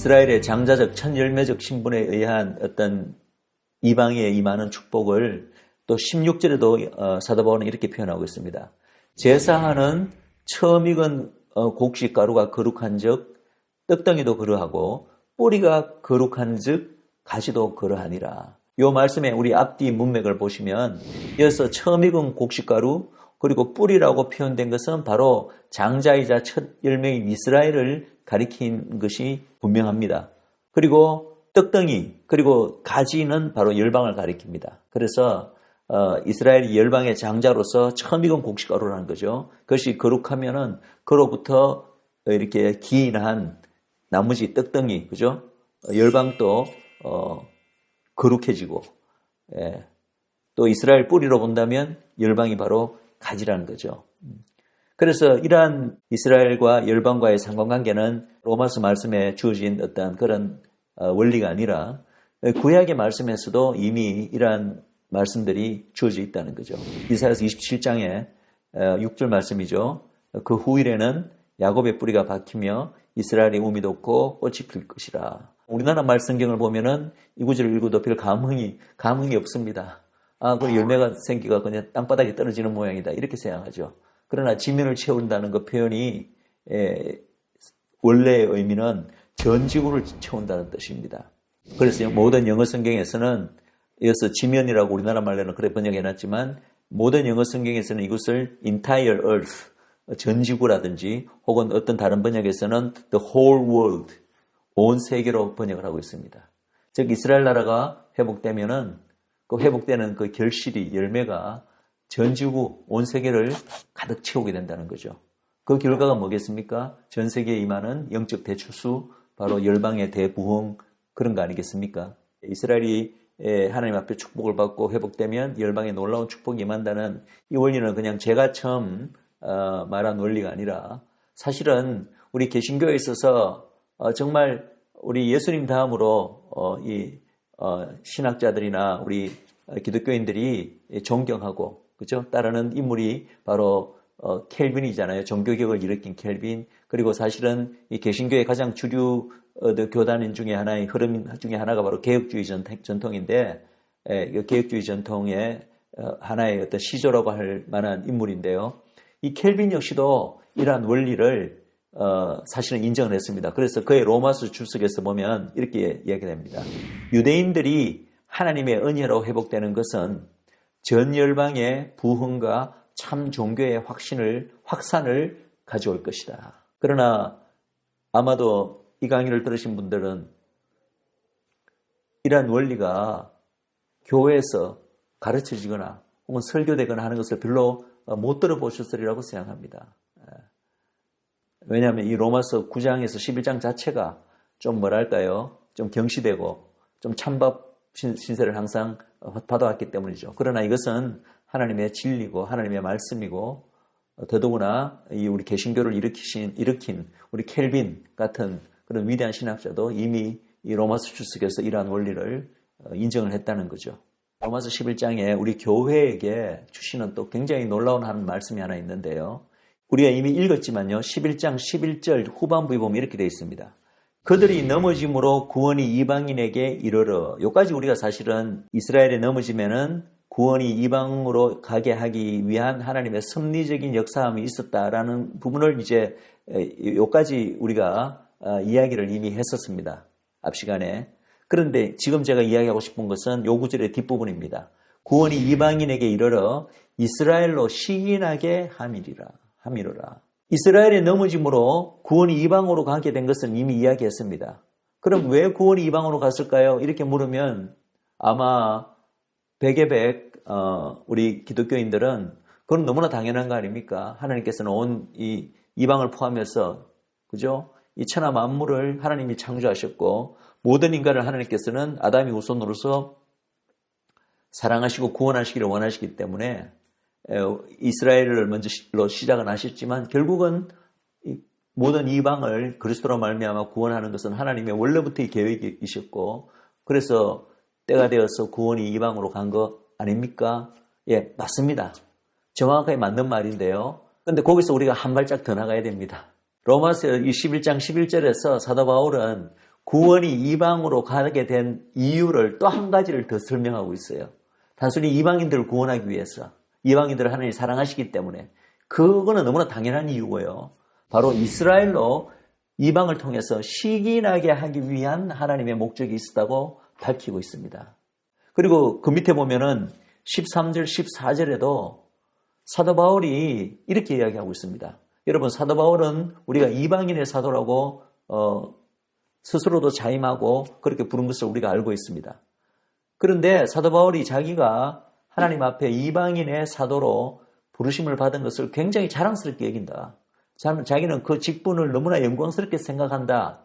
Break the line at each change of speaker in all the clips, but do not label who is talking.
이스라엘의 장자적 천열매적 신분에 의한 어떤 이방에 임하는 축복을 또 16절에도 어, 사도 바울은 이렇게 표현하고 있습니다. 제사하는 처음 익은 어, 곡식 가루가 거룩한 즉 떡덩이도 그러하고 뿌리가 거룩한 즉 가시도 그러하니라. 요 말씀에 우리 앞뒤 문맥을 보시면 여기서 처음 익은 곡식 가루 그리고 뿌리라고 표현된 것은 바로 장자이자 첫 열매인 이스라엘을 가리킨 것이 분명합니다. 그리고 떡덩이 그리고 가지는 바로 열방을 가리킵니다. 그래서 어, 이스라엘이 열방의 장자로서 처음 익은 곡식가루라는 거죠. 그것이 거룩하면은 그로부터 이렇게 기인한 나머지 떡덩이 그죠? 어, 열방도 어, 거룩해지고 예. 또 이스라엘 뿌리로 본다면 열방이 바로 가지라는 거죠. 그래서 이러한 이스라엘과 열방과의 상관관계는 로마서 말씀에 주어진 어떤 그런 어, 원리가 아니라 구약의 말씀에서도 이미 이러한 말씀들이 주어져 있다는 거죠. 이사야서 27장에 6절 말씀이죠. 그 후일에는 야곱의 뿌리가 박히며 이스라엘의 우미 돋고 꽃이 필 것이라. 우리나라 말 성경을 보면은 이 구절을 읽어도 별 감흥이 감흥이 없습니다. 아, 그 열매가 생기가 그냥 땅바닥에 떨어지는 모양이다. 이렇게 생각하죠. 그러나 지면을 채운다는 그 표현이 에, 원래의 의미는 전 지구를 채운다는 뜻입니다. 그래서 모든 영어 성경에서는 이어서 지면이라고 우리나라 말로는 그래 번역해놨지만 모든 영어 성경에서는 이것을 entire earth, 전 지구라든지 혹은 어떤 다른 번역에서는 the whole world, 온 세계로 번역을 하고 있습니다. 즉 이스라엘 나라가 회복되면은 그 회복되는 그 결실이 열매가 전 지구 온 세계를 가득 채우게 된다는 거죠. 그 결과가 뭐겠습니까? 전 세계에 임하는 영적 대추수 바로 열방의 대부흥 그런 거 아니겠습니까? 이스라엘이 하나님 앞에 축복을 받고 회복되면 열방에 놀라운 축복이 임한다는 이 원리는 그냥 제가 처음 어, 말한 원리가 아니라 사실은 우리 개신교에 있어서 어, 정말 우리 예수님 다음으로 어, 이 신학자들이나 우리 기독교인들이 존경하고 그죠? 따르는 인물이 바로 켈빈이잖아요. 종교개혁을 일으킨 켈빈. 그리고 사실은 이 개신교의 가장 주류 교단인 중에 하나의 흐름 중에 하나가 바로 개혁주의 전 통인데 개혁주의 전통의 하나의 어떤 시조라고 할 만한 인물인데요. 이 켈빈 역시도 이러한 원리를 어, 사실은 인정을 했습니다. 그래서 그의 로마서 주석에서 보면 이렇게 이야기됩니다. 유대인들이 하나님의 은혜로 회복되는 것은 전 열방의 부흥과 참 종교의 확신을 확산을 가져올 것이다. 그러나 아마도 이 강의를 들으신 분들은 이러한 원리가 교회에서 가르쳐지거나 혹은 설교되거나 하는 것을 별로 못 들어보셨으리라고 생각합니다. 왜냐하면 이 로마서 9장에서 11장 자체가 좀 뭐랄까요? 좀 경시되고 좀 찬밥 신세를 항상 받아왔기 때문이죠. 그러나 이것은 하나님의 진리고 하나님의 말씀이고 더더구나 이 우리 개신교를 일으키신 일으킨 우리 켈빈 같은 그런 위대한 신학자도 이미 이 로마서 주석에서 이러한 원리를 인정을 했다는 거죠. 로마서 11장에 우리 교회에게 주시는 또 굉장히 놀라운 한 말씀이 하나 있는데요. 우리가 이미 읽었지만요. 11장 11절 후반부에 보면 이렇게 되어 있습니다. 그들이 넘어짐으로 구원이 이방인에게 이르러 여기까지 우리가 사실은 이스라엘에 넘어지면은 구원이 이방으로 가게 하기 위한 하나님의 섭리적인 역사함이 있었다라는 부분을 이제 여기까지 우리가 이야기를 이미 했었습니다. 앞 시간에. 그런데 지금 제가 이야기하고 싶은 것은 요 구절의 뒷부분입니다. 구원이 이방인에게 이르러 이스라엘로 시인하게 함이리라. 함이로라. 이스라엘의 넘어짐으로 구원이 이방으로 가게 된 것은 이미 이야기했습니다. 그럼 왜 구원이 이방으로 갔을까요? 이렇게 물으면 아마 백의 백 어, 우리 기독교인들은 그건 너무나 당연한 거 아닙니까? 하나님께서는 온 이 이방을 포함해서 그죠? 이 천하 만물을 하나님이 창조하셨고 모든 인간을 하나님께서는 아담이 우선으로서 사랑하시고 구원하시기를 원하시기 때문에 이스라엘을 먼저로 시작은 하셨지만 결국은 모든 이방을 그리스도로 말미암아 구원하는 것은 하나님의 원래부터의 계획이셨고 그래서 때가 되어서 구원이 이방으로 간 거 아닙니까? 예, 맞습니다. 정확하게 맞는 말인데요. 근데 거기서 우리가 한 발짝 더 나가야 됩니다. 로마서 21장 11절에서 사도 바울은 구원이 이방으로 가게 된 이유를 또 한 가지를 더 설명하고 있어요. 단순히 이방인들을 구원하기 위해서 이방인들을 하나님이 사랑하시기 때문에 그거는 너무나 당연한 이유고요. 바로 이스라엘로 이방을 통해서 시기나게 하기 위한 하나님의 목적이 있었다고 밝히고 있습니다. 그리고 그 밑에 보면은 13절, 14절에도 사도 바울이 이렇게 이야기하고 있습니다. 여러분, 사도 바울은 우리가 이방인의 사도라고 어, 스스로도 자임하고 그렇게 부른 것을 우리가 알고 있습니다. 그런데 사도 바울이 자기가 하나님 앞에 이방인의 사도로 부르심을 받은 것을 굉장히 자랑스럽게 여긴다. 자- 자기는 그 직분을 너무나 영광스럽게 생각한다.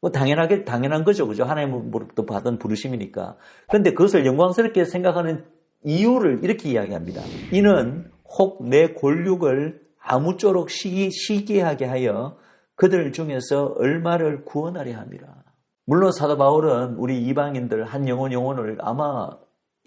뭐 당연하게 당연한 거죠, 그죠? 하나님으로부터 받은 부르심이니까. 그런데 그것을 영광스럽게 생각하는 이유를 이렇게 이야기합니다. 이는 혹 내 골육을 아무쪼록 시기, 시기하게 하여 그들 중에서 얼마를 구원하려 함이라. 물론 사도 바울은 우리 이방인들 한 영혼 영혼을 아마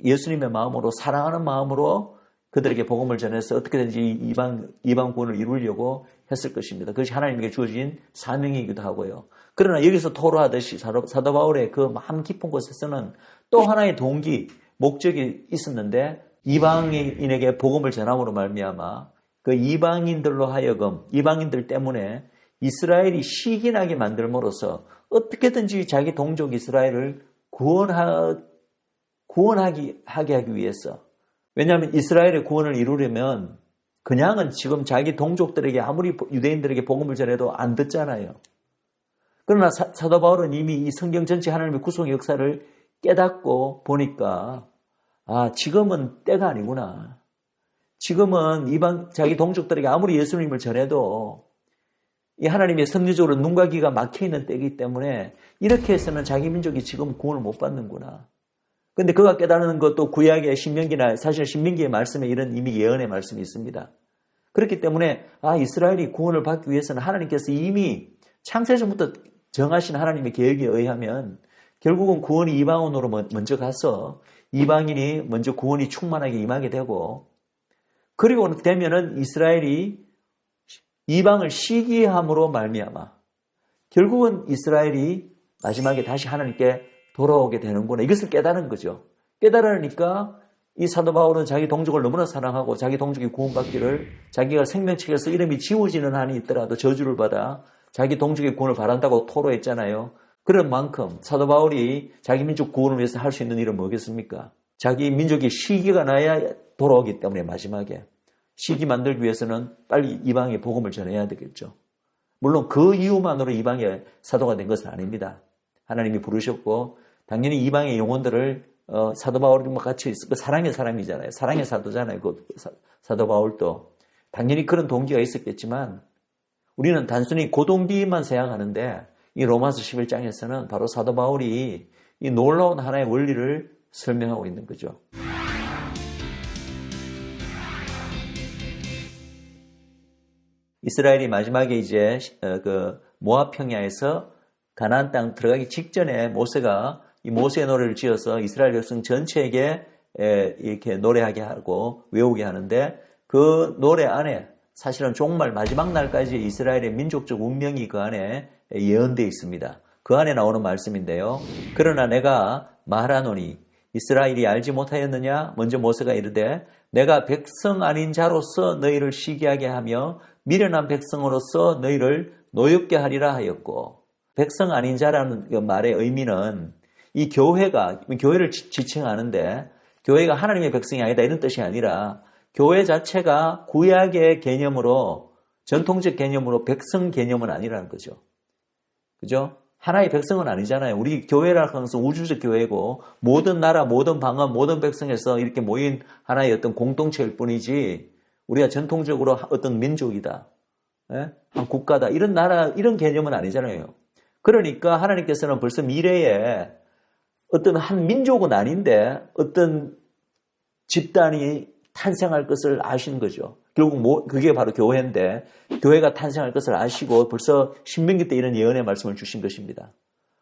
예수님의 마음으로 사랑하는 마음으로 그들에게 복음을 전해서 어떻게든지 이방 이방 구원을 이루려고 했을 것입니다. 그것이 하나님께 주어진 사명이기도 하고요. 그러나 여기서 토로하듯이 사도 바울의 그 마음 깊은 곳에서는 또 하나의 동기, 목적이 있었는데 이방인에게 복음을 전함으로 말미암아 그 이방인들로 하여금 이방인들 때문에 이스라엘이 시기나게 만들므로써 어떻게든지 자기 동족 이스라엘을 구원하, 구원하기, 하게 하기 위해서. 왜냐하면 이스라엘의 구원을 이루려면 그냥은 지금 자기 동족들에게 아무리 유대인들에게 복음을 전해도 안 듣잖아요. 그러나 사, 도 바울은 이미 이 성경 전체 하나님의 구속 역사를 깨닫고 보니까 아, 지금은 때가 아니구나. 지금은 이방 자기 동족들에게 아무리 예수님을 전해도 이 하나님의 섭리적으로 눈과 귀가 막혀 있는 때이기 때문에 이렇게 해서는 자기 민족이 지금 구원을 못 받는구나. 근데 그가 깨달은 것도 구약의 신명기나 사실 신명기의 말씀에 이런 이미 예언의 말씀이 있습니다. 그렇기 때문에 아 이스라엘이 구원을 받기 위해서는 하나님께서 이미 창세전부터 정하신 하나님의 계획에 의하면 결국은 구원이 이방원으로 먼저 가서 이방인이 먼저 구원이 충만하게 임하게 되고 그리고 되면은 이스라엘이 이방을 시기함으로 말미암아 결국은 이스라엘이 마지막에 다시 하나님께 돌아오게 되는구나. 이것을 깨달은 거죠. 깨달으니까 이 사도 바울은 자기 동족을 너무나 사랑하고 자기 동족이 구원받기를 자기가 생명책에서 이름이 지워지는 한이 있더라도 저주를 받아 자기 동족의 구원을 바란다고 토로했잖아요. 그런 만큼 사도 바울이 자기 민족 구원을 위해서 할 수 있는 일은 뭐겠습니까? 자기 민족이 시기가 나야 돌아오기 때문에 마지막에 시기 만들기 위해서는 빨리 이방의 복음을 전해야 되겠죠. 물론 그 이유만으로 이방의 사도가 된 것은 아닙니다. 하나님이 부르셨고 당연히 이방의 영혼들을 어, 사도 바울과 같이 그 사랑의 사람이잖아요. 사랑의 사도잖아요. 그 사, 도 바울도 당연히 그런 동기가 있었겠지만 우리는 단순히 고동기만 생각하는데 이 로마서 11장에서는 바로 사도 바울이 이 놀라운 하나의 원리를 설명하고 있는 거죠. 이스라엘이 마지막에 이제 어, 그 모압 평야에서 가나안 땅 들어가기 직전에 모세가 이 모세의 노래를 지어서 이스라엘 백성 전체에게 이렇게 노래하게 하고 외우게 하는데 그 노래 안에 사실은 종말 마지막 날까지 이스라엘의 민족적 운명이 그 안에 예언되어 있습니다. 그 안에 나오는 말씀인데요. 그러나 내가 말하노니 이스라엘이 알지 못하였느냐? 먼저 모세가 이르되 내가 백성 아닌 자로서 너희를 시기하게 하며 미련한 백성으로서 너희를 노엽게 하리라 하였고 백성 아닌 자라는 그 말의 의미는 이 교회가 교회를 지칭하는데 교회가 하나님의 백성이 아니다 이런 뜻이 아니라 교회 자체가 구약의 개념으로 전통적 개념으로 백성 개념은 아니라는 거죠. 그죠? 하나의 백성은 아니잖아요. 우리 교회라는 것은 우주적 교회고 모든 나라, 모든 방언, 모든 백성에서 이렇게 모인 하나의 어떤 공동체일 뿐이지 우리가 전통적으로 어떤 민족이다. 예? 한 국가다. 이런 나라, 이런 개념은 아니잖아요. 그러니까 하나님께서는 벌써 미래에 어떤 한 민족은 아닌데 어떤 집단이 탄생할 것을 아시는 거죠. 결국 뭐 그게 바로 교회인데 교회가 탄생할 것을 아시고 벌써 신명기 때 이런 예언의 말씀을 주신 것입니다.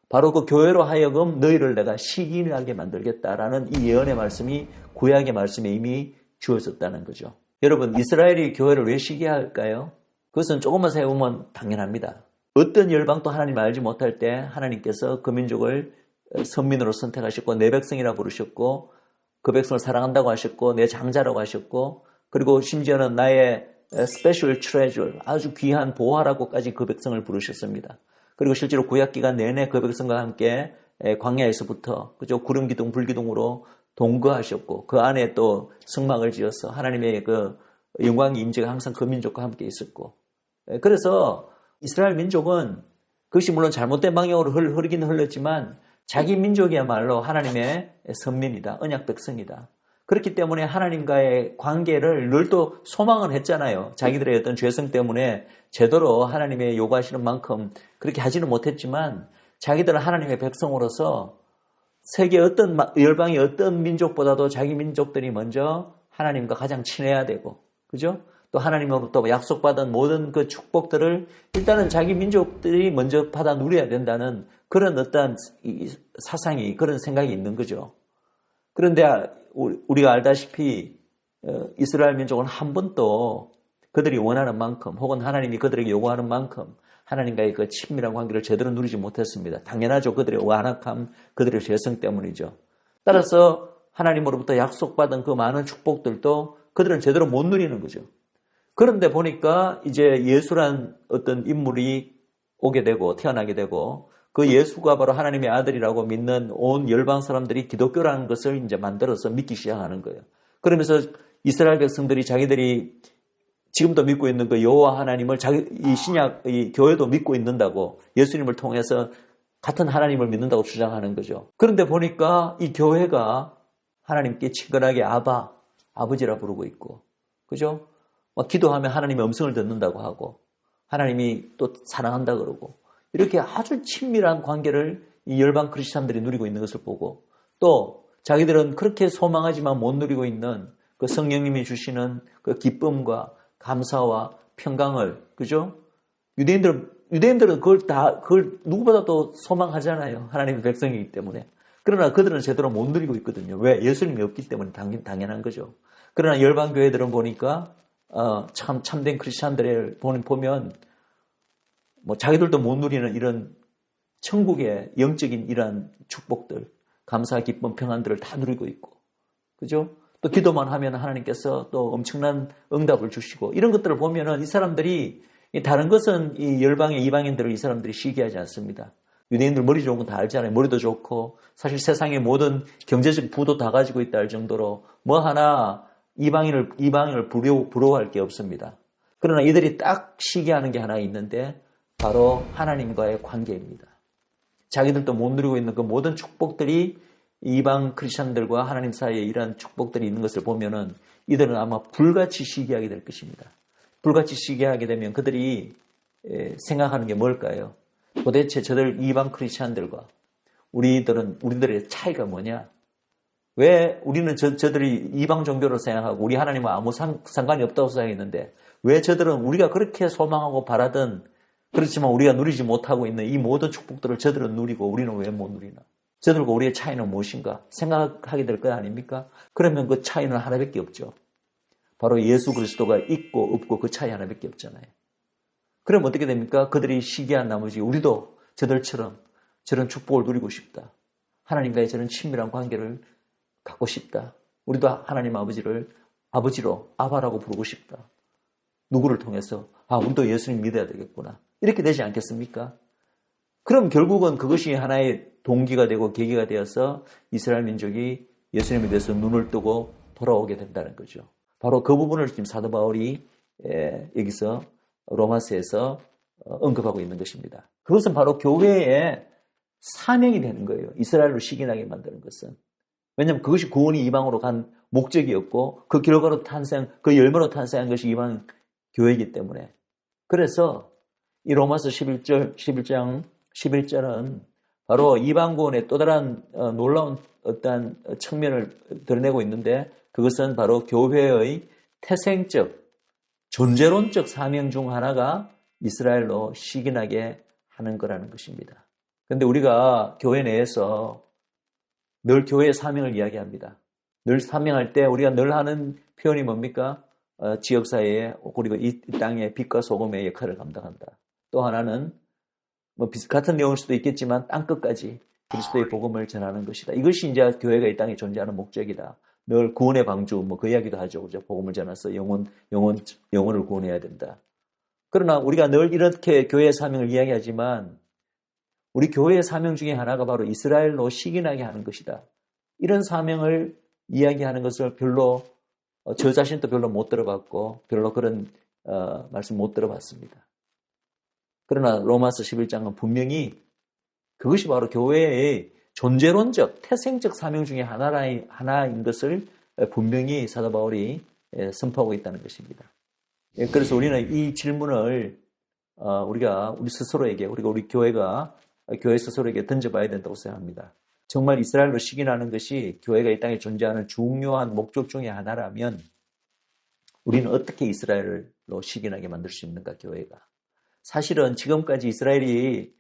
바로 그 교회로 하여금 너희를 내가 시기하게 만들겠다라는 이 예언의 말씀이 구약의 말씀에 이미 주어졌다는 거죠. 여러분 이스라엘이 교회를 왜 시기할까요? 그것은 조금만 생각해보면 당연합니다. 어떤 열방도 하나님 알지 못할 때 하나님께서 그 민족을 선민으로 선택하셨고 내 백성이라 부르셨고 그 백성을 사랑한다고 하셨고 내 장자라고 하셨고 그리고 심지어는 나의 스페셜 트레저 아주 귀한 보화라고까지 그 백성을 부르셨습니다. 그리고 실제로 구약 기간 내내 그 백성과 함께 광야에서부터 그죠 구름 기둥 불 기둥으로 동거하셨고 그 안에 또 성막을 지어서 하나님의 그 영광의 임재가 항상 그 민족과 함께 있었고 그래서 이스라엘 민족은 그것이 물론 잘못된 방향으로 흐르긴 흘렀지만 자기 민족이야말로 하나님의 선민이다 언약 백성이다 그렇기 때문에 하나님과의 관계를 늘 또 소망을 했잖아요. 자기들의 어떤 죄성 때문에 제대로 하나님의 요구하시는 만큼 그렇게 하지는 못했지만 자기들은 하나님의 백성으로서 세계 어떤 열방의 어떤 민족보다도 자기 민족들이 먼저 하나님과 가장 친해야 되고 그죠? 또 하나님으로부터 약속받은 모든 그 축복들을 일단은 자기 민족들이 먼저 받아 누려야 된다는 그런 어떤 사상이 그런 생각이 있는 거죠. 그런데 우리가 알다시피 어, 이스라엘 민족은 한 번도 그들이 원하는 만큼 혹은 하나님이 그들에게 요구하는 만큼 하나님과의 그 친밀한 관계를 제대로 누리지 못했습니다. 당연하죠. 그들의 완악함, 그들의 죄성 때문이죠. 따라서 하나님으로부터 약속받은 그 많은 축복들도 그들은 제대로 못 누리는 거죠. 그런데 보니까 이제 예수란 어떤 인물이 오게 되고 태어나게 되고 그 예수가 바로 하나님의 아들이라고 믿는 온 열방 사람들이 기독교라는 것을 이제 만들어서 믿기 시작하는 거예요. 그러면서 이스라엘 백성들이 자기들이 지금도 믿고 있는 그 여호와 하나님을 자기 이 신약 이 교회도 믿고 있는다고 예수님을 통해서 같은 하나님을 믿는다고 주장하는 거죠. 그런데 보니까 이 교회가 하나님께 친근하게 아바 아버지라 부르고 있고 그죠? 막 기도하면 하나님의 음성을 듣는다고 하고 하나님이 또 사랑한다 그러고 이렇게 아주 친밀한 관계를 이 열방 크리스찬들이 누리고 있는 것을 보고 또 자기들은 그렇게 소망하지만 못 누리고 있는 그 성령님이 주시는 그 기쁨과 감사와 평강을 그죠? 유대인들 유대인들은 그걸 다 그걸 누구보다도 소망하잖아요. 하나님의 백성이기 때문에. 그러나 그들은 제대로 못 누리고 있거든요. 왜? 예수님이 없기 때문에 당연, 당연한 거죠. 그러나 열방 교회들은 보니까 어, 참 참된 크리스찬들을 보면 뭐 자기들도 못 누리는 이런 천국의 영적인 이러한 축복들, 감사, 기쁨, 평안들을 다 누리고 있고, 그죠? 또 기도만 하면 하나님께서 또 엄청난 응답을 주시고, 이런 것들을 보면은 이 사람들이 다른 것은 이 열방의 이방인들을 이 사람들이 시기하지 않습니다. 유대인들 머리 좋은 건 다 알잖아요. 머리도 좋고, 사실 세상의 모든 경제적 부도 다 가지고 있다 할 정도로 뭐 하나 이방인을, 이방인을 부러워, 부러워할 게 없습니다. 그러나 이들이 딱 시기하는 게 하나 있는데, 바로 하나님과의 관계입니다. 자기들도 못 누리고 있는 그 모든 축복들이 이방 크리스천들과 하나님 사이에 이러한 축복들이 있는 것을 보면은 이들은 아마 불같이 시기하게 될 것입니다. 불같이 시기하게 되면 그들이 생각하는 게 뭘까요? 도대체 저들 이방 크리스천들과 우리들은 우리들의 차이가 뭐냐? 왜 우리는 저, 저들이 이방 종교로 생각하고 우리 하나님과 아무 상, 상관이 없다고 생각했는데 왜 저들은 우리가 그렇게 소망하고 바라던 그렇지만 우리가 누리지 못하고 있는 이 모든 축복들을 저들은 누리고 우리는 왜 못 누리나? 저들과 우리의 차이는 무엇인가? 생각하게 될 거 아닙니까? 그러면 그 차이는 하나밖에 없죠. 바로 예수 그리스도가 있고 없고 그 차이 하나밖에 없잖아요. 그럼 어떻게 됩니까? 그들이 시기한 나머지 우리도 저들처럼 저런 축복을 누리고 싶다. 하나님과의 저런 친밀한 관계를 갖고 싶다. 우리도 하나님 아버지를 아버지로 아바라고 부르고 싶다. 누구를 통해서 아 우리도 예수님 믿어야 되겠구나. 이렇게 되지 않겠습니까? 그럼 결국은 그것이 하나의 동기가 되고 계기가 되어서 이스라엘 민족이 예수님에 대해서 눈을 뜨고 돌아오게 된다는 거죠. 바로 그 부분을 지금 사도 바울이 여기서 로마스에서 어, 언급하고 있는 것입니다. 그것은 바로 교회의 사명이 되는 거예요. 이스라엘로 시기나게 만드는 것은. 왜냐하면 그것이 구원이 이방으로 간 목적이었고 그 결과로 탄생, 그 열매로 탄생한 것이 이방 교회이기 때문에. 그래서 이 로마서 11절, 11장 11절은 바로 이방 구원의 또 다른 어, 놀라운 어떠한 측면을 드러내고 있는데 그것은 바로 교회의 태생적, 존재론적 사명 중 하나가 이스라엘로 시기나게 하는 거라는 것입니다. 그런데 우리가 교회 내에서 늘 교회의 사명을 이야기합니다. 늘 사명할 때 우리가 늘 하는 표현이 뭡니까? 어, 지역사회에 그리고 이 땅의 빛과 소금의 역할을 감당한다. 또 하나는 뭐 같은 내용일 수도 있겠지만 땅 끝까지 그리스도의 복음을 전하는 것이다. 이것이 이제 교회가 이 땅에 존재하는 목적이다. 늘 구원의 방주 뭐 그 이야기도 하죠. 그죠? 복음을 전해서 영혼 영혼 영혼을 구원해야 된다. 그러나 우리가 늘 이렇게 교회의 사명을 이야기하지만 우리 교회의 사명 중에 하나가 바로 이스라엘로 식인하게 하는 것이다. 이런 사명을 이야기하는 것을 별로 어, 저 자신도 별로 못 들어봤고 별로 그런 어, 말씀 못 들어봤습니다. 그러나 로마서 11장은 분명히 그것이 바로 교회의 존재론적, 태생적 사명 중에 하나인, 하나인 것을 분명히 사도 바울이 예, 선포하고 있다는 것입니다. 예, 그래서 우리는 이 질문을 어, 우리가 우리 스스로에게, 우리가 우리 교회가 교회 스스로에게 던져봐야 된다고 생각합니다. 정말 이스라엘로 식인하는 것이 교회가 이 땅에 존재하는 중요한 목적 중에 하나라면 우리는 어떻게 이스라엘로 식인하게 만들 수 있는가, 교회가. 사실은 지금까지 이스라엘이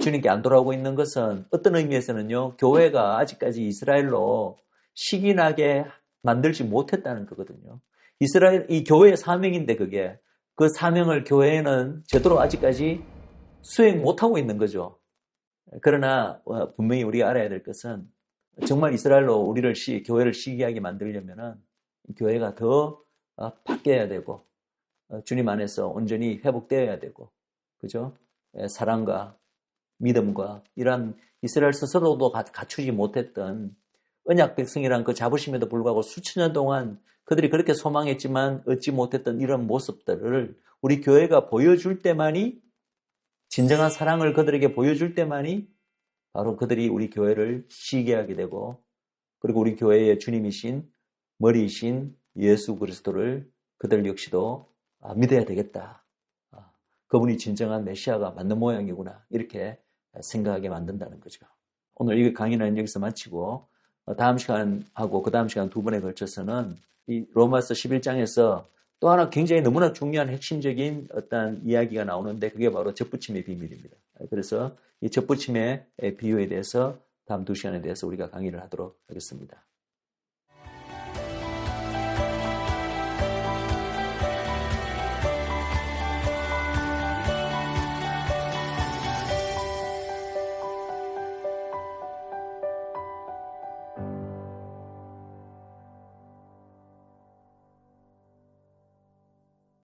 주님께 안 돌아오고 있는 것은 어떤 의미에서는요, 교회가 아직까지 이스라엘로 식인하게 만들지 못했다는 거거든요. 이스라엘, 이 교회의 사명인데 그게, 그 사명을 교회는 제대로 아직까지 수행 못하고 있는 거죠. 그러나 어, 분명히 우리가 알아야 될 것은 정말 이스라엘로 우리를 시, 교회를 시기하게 만들려면은 교회가 더 어, 바뀌어야 되고 어, 주님 안에서 온전히 회복되어야 되고 그죠? 예, 사랑과 믿음과 이러한 이스라엘 스스로도 가- 갖추지 못했던 언약 백성이란 그 자부심에도 불구하고 수천 년 동안 그들이 그렇게 소망했지만 얻지 못했던 이런 모습들을 우리 교회가 보여줄 때만이 진정한 사랑을 그들에게 보여줄 때만이 바로 그들이 우리 교회를 시기하게 되고 그리고 우리 교회의 주님이신 머리이신 예수 그리스도를 그들 역시도 아, 믿어야 되겠다. 아, 그분이 진정한 메시아가 맞는 모양이구나. 이렇게 생각하게 만든다는 거죠. 오늘 이 강의는 여기서 마치고 어, 다음 시간하고 그 다음 시간 두 번에 걸쳐서는 이 로마서 11장에서 또 하나 굉장히 너무나 중요한 핵심적인 어떤 이야기가 나오는데 그게 바로 접붙임의 비밀입니다. 그래서 이 접붙임의 비유에 대해서 다음 두 시간에 대해서 우리가 강의를 하도록 하겠습니다.